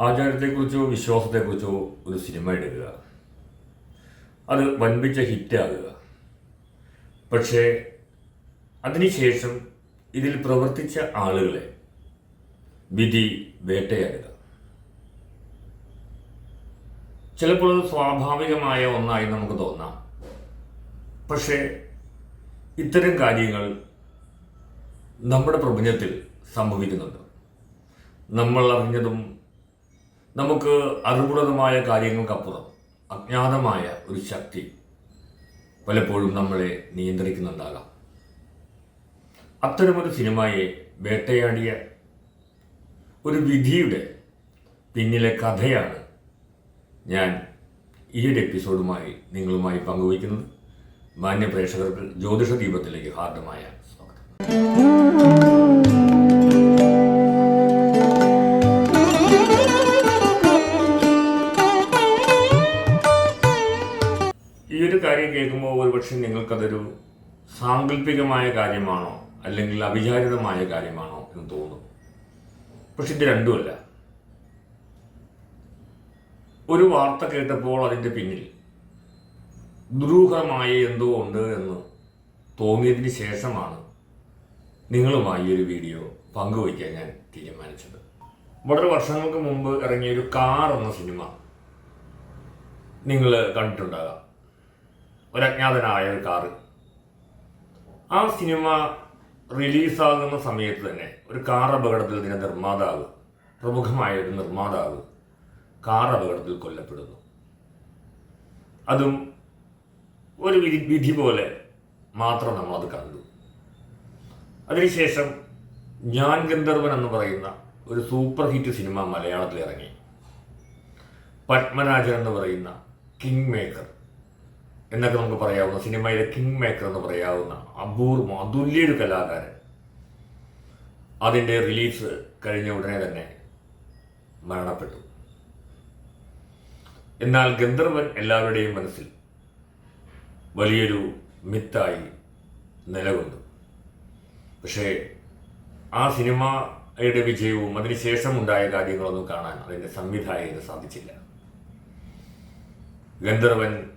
ആചാരത്തെക്കുറിച്ചോ വിശ്വാസത്തെക്കുറിച്ചോ ഒരു സിനിമ എടുക്കുക. അത് വൻപിച്ച ഹിറ്റാകുക പക്ഷേ അതിനുശേഷം ഇതിൽ പ്രവർത്തിച്ച ആളുകളെ വിധി വേട്ടയാടുക. ചിലപ്പോൾ അത് സ്വാഭാവികമായ ഒന്നായി നമുക്ക് തോന്നാം. പക്ഷേ ഇത്തരം കാര്യങ്ങൾ നമ്മുടെ പ്രപഞ്ചത്തിൽ സംഭവിക്കുന്നുണ്ട്. നമ്മൾ അറിഞ്ഞതും നമുക്ക് അറിവുള്ളതുമായ കാര്യങ്ങൾക്കപ്പുറം അജ്ഞാതമായ ഒരു ശക്തി പലപ്പോഴും നമ്മളെ നിയന്ത്രിക്കുന്നുണ്ടാകാം. അത്തരമൊരു സിനിമയെ വേട്ടയാടിയ ഒരു വിധിയുടെ പിന്നിലെ കഥയാണ് ഞാൻ ഈ ഒരു എപ്പിസോഡുമായി നിങ്ങളുമായി പങ്കുവയ്ക്കുന്നത്. മാന്യ പ്രേക്ഷകർക്ക് ജ്യോതിഷ ദീപത്തിലേക്ക് ഹാർദമായ സ്വാഗതം. കേൾക്കുമ്പോൾ ഒരുപക്ഷെ നിങ്ങൾക്കതൊരു സാങ്കല്പികമായ കാര്യമാണോ? അല്ലെങ്കിൽ അവിചാരിതമായ കാര്യമാണോ എന്ന് തോന്നും. പക്ഷെ ഇത് രണ്ടുമല്ല. ഒരു വാർത്ത കേട്ടപ്പോൾ അതിന്റെ പിന്നിൽ ദുരൂഹമായ എന്തോ ഉണ്ട് എന്ന് തോന്നിയതിന് ശേഷമാണ് നിങ്ങളുമായി ഒരു വീഡിയോ പങ്കുവയ്ക്കാൻ ഞാൻ തീരുമാനിച്ചത്. വളരെ വർഷങ്ങൾക്ക് മുമ്പ് ഇറങ്ങിയ ഒരു കാർ എന്ന സിനിമ നിങ്ങൾ കണ്ടിട്ടുണ്ടാകാം. ഒരു അജ്ഞാതനായ ഒരു കാറ്. ആ സിനിമ റിലീസാകുന്ന സമയത്ത് തന്നെ ഒരു കാർ അപകടത്തിൽ ഇതിന്റെ നിർമ്മാതാവ് പ്രമുഖമായ ഒരു നിർമ്മാതാവ് കാർ അപകടത്തിൽ കൊല്ലപ്പെടുന്നു. അതും ഒരു വിധി വിധി പോലെ മാത്രം നമ്മൾ അത് കണ്ടു. അതിനുശേഷം ഞാൻ ഗന്ധർവൻ എന്ന് പറയുന്ന ഒരു സൂപ്പർ ഹിറ്റ് സിനിമ മലയാളത്തിൽ ഇറങ്ങി പത്മരാജൻ എന്ന് പറയുന്ന കിങ് മേക്കർ. എന്നൊക്കെ നമുക്ക് പറയാവുന്ന സിനിമയിലെ കിങ് മേക്കർ എന്ന് പറയാവുന്ന അപൂർവം അതുല്യ ഒരു കലാകാരൻ. അതിന്റെ റിലീസ് കഴിഞ്ഞ ഉടനെ തന്നെ മരണപ്പെട്ടു. എന്നാൽ ഗന്ധർവൻ എല്ലാവരുടെയും മനസ്സിൽ വലിയൊരു മിത്തായി നിലകൊണ്ടു. പക്ഷേ ആ സിനിമയുടെ വിജയവും അതിനുശേഷം ഉണ്ടായ കാര്യങ്ങളൊന്നും കാണാൻ അതിന്റെ സംവിധായകന് സാധിച്ചില്ല. ഗന്ധർവൻ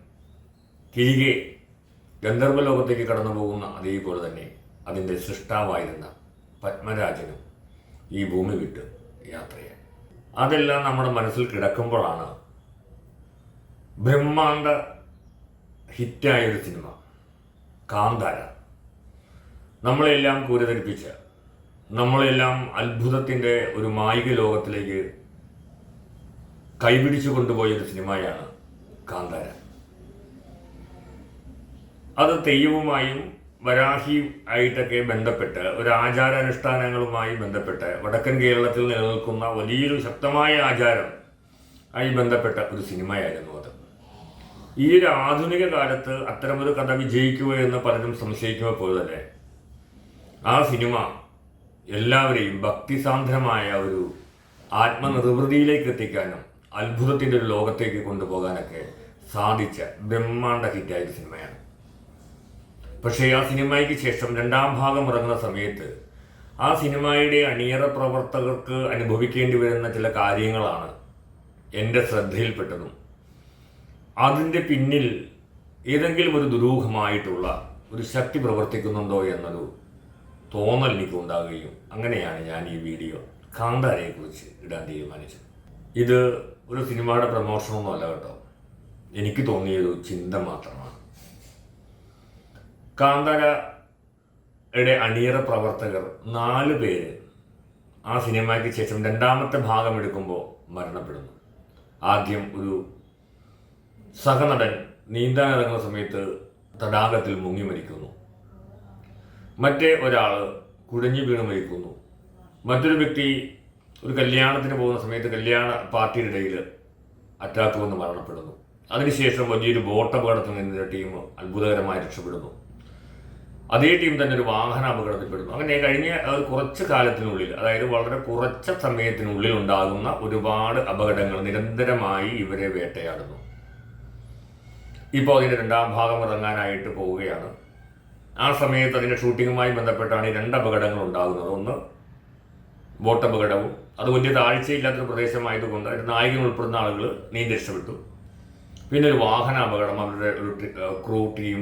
തിരികെ ഗന്ധർവ ലോകത്തേക്ക് കടന്നു പോകുന്ന അതേപോലെ തന്നെ അതിന്റെ സൃഷ്ടാവായിരുന്ന പത്മരാജനും ഈ ഭൂമി വിട്ട് യാത്രയായി. അതെല്ലാം നമ്മുടെ മനസ്സിൽ കിടക്കുമ്പോഴാണ് ബ്രഹ്മാണ്ട ഹിറ്റായ ഒരു സിനിമ കാന്താര. നമ്മളെല്ലാം കൂരധരിപ്പിച്ച നമ്മളെല്ലാം അത്ഭുതത്തിന്റെ ഒരു മായിക ലോകത്തിലേക്ക് കൈപിടിച്ചു കൊണ്ടുപോയ ഒരു സിനിമയാണ് കാന്താര. അത് തെയ്യവുമായും വരാഹി ആയിട്ടൊക്കെ ബന്ധപ്പെട്ട് ഒരു ആചാരാനുഷ്ഠാനങ്ങളുമായി ബന്ധപ്പെട്ട് വടക്കൻ കേരളത്തിൽ നിലനിൽക്കുന്ന വലിയൊരു ശക്തമായ ആചാരം ആയി ബന്ധപ്പെട്ട ഒരു സിനിമയായിരുന്നു അത്. ഈ ഒരു ആധുനിക കാലത്ത് അത്തരമൊരു കഥ വിജയിക്കുക എന്ന് പലരും സംശയിക്കുമ്പോൾ തന്നെ ആ സിനിമ എല്ലാവരെയും ഭക്തിസാന്ദ്രമായ ഒരു ആത്മനിർവൃതിയിലേക്ക് എത്തിക്കാനും അത്ഭുതത്തിന്റെ ഒരു ലോകത്തേക്ക് കൊണ്ടുപോകാനൊക്കെ സാധിച്ച ബ്രഹ്മാണ്ട ഹിറ്റായ സിനിമയാണ്. പക്ഷേ ആ സിനിമയ്ക്ക് ശേഷം രണ്ടാം ഭാഗം ഇറങ്ങുന്ന സമയത്ത് ആ സിനിമയുടെ അണിയറ പ്രവർത്തകർക്ക് അനുഭവിക്കേണ്ടി വരുന്ന ചില കാര്യങ്ങളാണ് എന്റെ ശ്രദ്ധയിൽപ്പെട്ടതും. അതിന്റെ പിന്നിൽ ഏതെങ്കിലും ഒരു ദുരൂഹമായിട്ടുള്ള ഒരു ശക്തി പ്രവർത്തിക്കുന്നുണ്ടോ എന്നൊരു തോന്നൽ എനിക്ക് ഉണ്ടാകുകയും അങ്ങനെയാണ് ഞാൻ ഈ വീഡിയോ കാന്താരയെക്കുറിച്ച് ഇടാൻ തീരുമാനിച്ചത്. ഇത് ഒരു സിനിമയുടെ പ്രമോഷനൊന്നുമല്ല കേട്ടോ. എനിക്ക് തോന്നിയൊരു ചിന്ത മാത്രമാണ്. കാന്താരയുടെ അണിയറ പ്രവർത്തകർ നാല് പേര് ആ സിനിമയ്ക്ക് ശേഷം രണ്ടാമത്തെ ഭാഗം എടുക്കുമ്പോൾ മരണപ്പെടുന്നു. ആദ്യം ഒരു സഹനടൻ നീന്താൻ ഇറങ്ങുന്ന സമയത്ത് തടാകത്തിൽ മുങ്ങി മരിക്കുന്നു. മറ്റേ ഒരാൾ കുഴഞ്ഞു വീണ് മരിക്കുന്നു. മറ്റൊരു വ്യക്തി ഒരു കല്യാണത്തിന് പോകുന്ന സമയത്ത് കല്യാണ പാർട്ടിയുടെ ഇടയിൽ അറ്റാക്ക് വന്ന് മരണപ്പെടുന്നു. അതിനുശേഷം വലിയൊരു ബോട്ട് അപകടത്തിൽ ടീം അത്ഭുതകരമായി രക്ഷപ്പെടുന്നു. അതേ ടീം തന്നെ ഒരു വാഹന അപകടത്തിൽപ്പെടുന്നു. അങ്ങനെ കഴിഞ്ഞ കുറച്ച് കാലത്തിനുള്ളിൽ അതായത് വളരെ കുറച്ച സമയത്തിനുള്ളിൽ ഉണ്ടാകുന്ന ഒരുപാട് അപകടങ്ങൾ നിരന്തരമായി ഇവരെ വേട്ടയാടുന്നു. ഇപ്പോൾ അതിന്റെ രണ്ടാം ഭാഗം ഇറങ്ങാനായിട്ട് പോവുകയാണ്. ആ സമയത്ത് അതിന്റെ ഷൂട്ടിങ്ങുമായി ബന്ധപ്പെട്ടാണ് ഈ രണ്ട് അപകടങ്ങൾ ഉണ്ടാകുന്നത്. ഒന്ന് ബോട്ട് അപകടവും. അത് വലിയ താഴ്ചയില്ലാത്തൊരു പ്രദേശമായതുകൊണ്ട് അതിന്റെ നായകൻ ഉൾപ്പെടുന്ന ആളുകൾ നീന്തി രക്ഷപ്പെട്ടു. പിന്നെ ഒരു വാഹന അപകടം അവരുടെ ഒരു ക്രൂ ടീം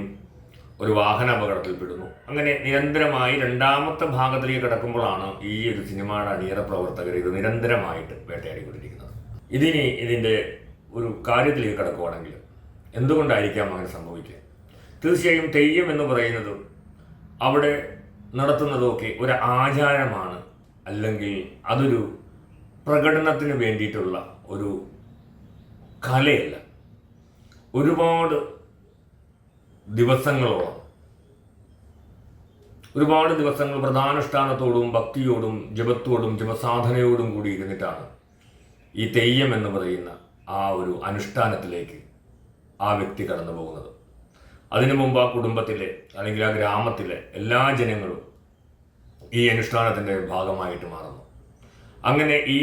ഒരു വാഹന അപകടത്തിൽപ്പെടുന്നു അങ്ങനെ നിരന്തരമായി രണ്ടാമത്തെ ഭാഗത്തിലേക്ക് കിടക്കുമ്പോഴാണ് ഈ ഒരു സിനിമയുടെ അണിയറ പ്രവർത്തകർ ഇത് നിരന്തരമായിട്ട് വേട്ടയാടിക്കൊണ്ടിരിക്കുന്നത്. ഇതിനി ഇതിന്റെ ഒരു കാര്യത്തിലേക്ക് കിടക്കുവാണെങ്കിൽ എന്തുകൊണ്ടായിരിക്കാം അങ്ങനെ സംഭവിക്കുക? തീർച്ചയായും തെയ്യം എന്ന് പറയുന്നത് അവിടെ നടത്തുന്നതൊക്കെ ഒരു ആചാരമാണ്. അല്ലെങ്കിൽ അതൊരു പ്രകടനത്തിന് വേണ്ടിയിട്ടുള്ള ഒരു കലയല്ല. ഒരുപാട് ദിവസങ്ങളോളം. ഒരുപാട് ദിവസങ്ങൾ വ്രതാനുഷ്ഠാനത്തോടും ഭക്തിയോടും ജപത്തോടും ജപസാധനയോടും കൂടി ഇരുന്നിട്ടാണ് ഈ തെയ്യം എന്ന് പറയുന്ന ആ ഒരു അനുഷ്ഠാനത്തിലേക്ക് ആ വ്യക്തി കടന്നു പോകുന്നത്. അതിനു മുമ്പ് ആ കുടുംബത്തിലെ അല്ലെങ്കിൽ ആ ഗ്രാമത്തിലെ എല്ലാ ജനങ്ങളും ഈ അനുഷ്ഠാനത്തിന്റെ ഭാഗമായിട്ട് മാറുന്നു. അങ്ങനെ ഈ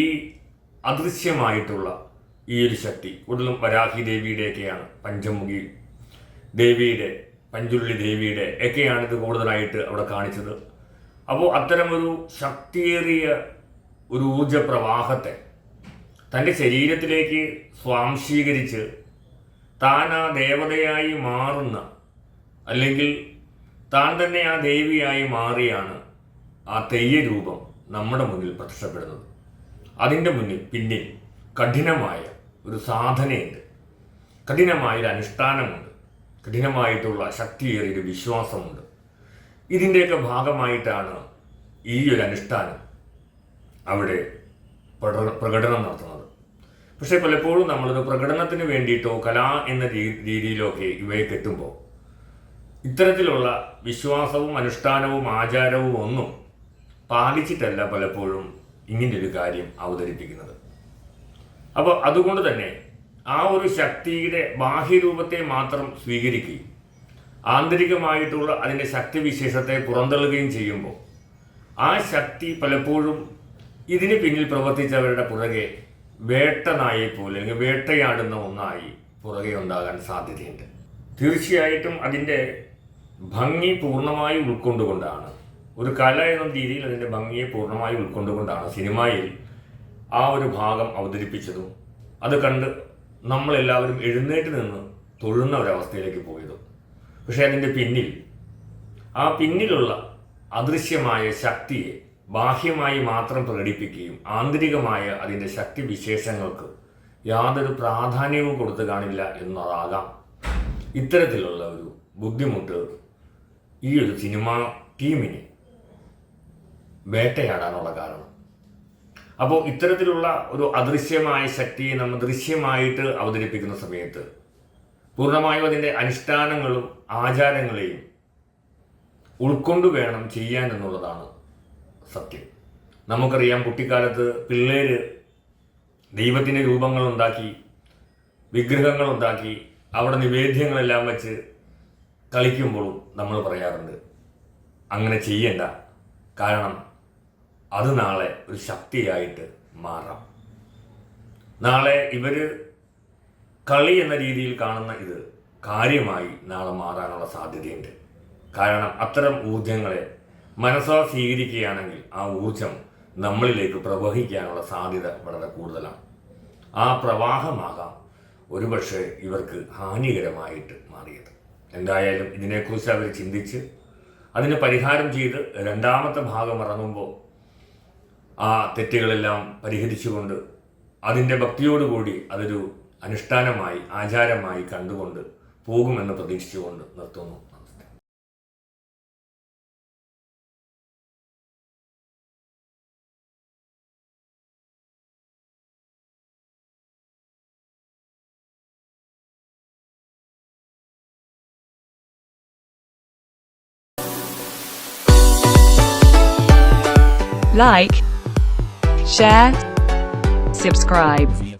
അദൃശ്യമായിട്ടുള്ള ഈ ഒരു ശക്തി കൂടുതലും വരാഹി ദേവിയുടെയൊക്കെയാണ് പഞ്ചമുഖി ദേവിയുടെ പഞ്ചുള്ളി ദേവിയുടെ ഒക്കെയാണ് ഇത് കൂടുതലായിട്ട് അവിടെ കാണിച്ചത്. അപ്പോൾ അത്തരമൊരു ശക്തിയേറിയ ഒരു ഊർജ പ്രവാഹത്തെ തന്റെ ശരീരത്തിലേക്ക് സ്വാംശീകരിച്ച് താൻ ആ ദേവതയായി മാറുന്ന അല്ലെങ്കിൽ താൻ തന്നെ ആ ദേവിയായി മാറിയാണ് ആ തെയ്യരൂപം നമ്മുടെ മുന്നിൽ പ്രത്യക്ഷപ്പെടുന്നത്. അതിന്റെ മുന്നിൽ പിന്നിൽ കഠിനമായ ഒരു സാധനയുണ്ട്. കഠിനമായ ഒരു അനുഷ്ഠാനമുണ്ട്. കഠിനമായിട്ടുള്ള ശക്തിയേറിയൊരു വിശ്വാസമുണ്ട്. ഇതിന്റെയൊക്കെ ഭാഗമായിട്ടാണ് ഈ ഒരു അനുഷ്ഠാനം അവിടെ പ്രകടനം നടത്തുന്നത്. പക്ഷേ പലപ്പോഴും നമ്മളൊരു പ്രകടനത്തിന് വേണ്ടിയിട്ടോ കല എന്ന രീതിയിലൊക്കെ ഇവയെ കെട്ടുമ്പോൾ ഇത്തരത്തിലുള്ള വിശ്വാസവും അനുഷ്ഠാനവും ആചാരവും ഒന്നും പാലിച്ചിട്ടല്ല പലപ്പോഴും ഇങ്ങനെ ഒരു കാര്യം അവതരിപ്പിക്കുന്നത്. അപ്പോൾ അതുകൊണ്ട് തന്നെ ആ ഒരു ശക്തിയുടെ ബാഹ്യരൂപത്തെ മാത്രം സ്വീകരിക്കുകയും ആന്തരികമായിട്ടുള്ള അതിന്റെ ശക്തിവിശേഷത്തെ പുറന്തള്ളുകയും ചെയ്യുമ്പോൾ ആ ശക്തി പലപ്പോഴും ഇതിന് പിന്നിൽ പ്രവർത്തിച്ചവരുടെ പുറകെ വേട്ട നായെ പോലെ അല്ലെങ്കിൽ വേട്ടയാടുന്ന ഒന്നായി പുറകെ ഉണ്ടാകാൻ സാധ്യതയുണ്ട്. തീർച്ചയായിട്ടും അതിന്റെ ഭംഗി പൂർണമായി ഉൾക്കൊണ്ടുകൊണ്ടാണ്. ഒരു കല എന്ന രീതിയിൽ അതിന്റെ ഭംഗിയെ പൂർണമായി ഉൾക്കൊണ്ടുകൊണ്ടാണ് സിനിമയിൽ ആ ഒരു ഭാഗം അവതരിപ്പിച്ചതും. അത് കണ്ട് നമ്മളെല്ലാവരും എഴുന്നേറ്റ് നിന്ന് തൊഴുന്ന ഒരവസ്ഥയിലേക്ക് പോയത്. പക്ഷേ അതിന്റെ പിന്നിൽ ആ പിന്നിലുള്ള അദൃശ്യമായ ശക്തിയെ ബാഹ്യമായി മാത്രം പ്രകടിപ്പിക്കുകയും ആന്തരികമായ അതിന്റെ ശക്തി വിശേഷങ്ങൾക്ക് യാതൊരു പ്രാധാന്യവും കൊടുത്തു കാണില്ല എന്നതാകാം. ഇത്തരത്തിലുള്ള ഒരു ബുദ്ധിമുട്ട് ഈ ഒരു സിനിമ ടീമിനെ വേട്ടയാടാനുള്ള കാരണം. അപ്പോൾ ഇത്തരത്തിലുള്ള ഒരു അദൃശ്യമായ ശക്തിയെ നമ്മൾ ദൃശ്യമായിട്ട് അവതരിപ്പിക്കുന്ന സമയത്ത് പൂർണമായും അതിന്റെ അനുഷ്ഠാനങ്ങളും ആചാരങ്ങളെയും ഉൾക്കൊണ്ടു വേണം ചെയ്യാൻ എന്നുള്ളതാണ് സത്യം. നമുക്കറിയാം കുട്ടിക്കാലത്ത് പിള്ളേര് ദൈവത്തിന്റെ രൂപങ്ങൾ ഉണ്ടാക്കി വിഗ്രഹങ്ങൾ ഉണ്ടാക്കി അവിടെ നിവേദ്യങ്ങളെല്ലാം വെച്ച് കളിക്കുമ്പോഴും നമ്മൾ പറയാറുണ്ട് അങ്ങനെ ചെയ്യണ്ട. കാരണം അത് നാളെ ഒരു ശക്തിയായിട്ട് മാറാം. നാളെ ഇവർ കളി എന്ന രീതിയിൽ കാണുന്ന ഇത് കാര്യമായി നാളെ മാറാനുള്ള സാധ്യതയുണ്ട്. കാരണം അത്തരം ഊർജങ്ങളെ മനസ്സോ സ്വീകരിക്കുകയാണെങ്കിൽ ആ ഊർജം നമ്മളിലേക്ക് പ്രവഹിക്കാനുള്ള സാധ്യത വളരെ കൂടുതലാണ്. ആ പ്രവാഹമാകാം ഒരുപക്ഷെ ഇവർക്ക് ഹാനികരമായിട്ട് മാറിയത്. എന്തായാലും ഇതിനെക്കുറിച്ച് അവർ ചിന്തിച്ച് അതിന് പരിഹാരം ചെയ്ത് രണ്ടാമത്തെ ഭാഗം ഇറങ്ങുമ്പോൾ ആ തെറ്റുകളെല്ലാം പരിഹരിച്ചുകൊണ്ട് അതിന്റെ ഭക്തിയോടുകൂടി അതൊരു അനുഷ്ഠാനമായി ആചാരമായി കണ്ടുകൊണ്ട് പോകുമെന്ന് പ്രതീക്ഷിച്ചുകൊണ്ട് നിർത്തുന്നു. Like, share, subscribe.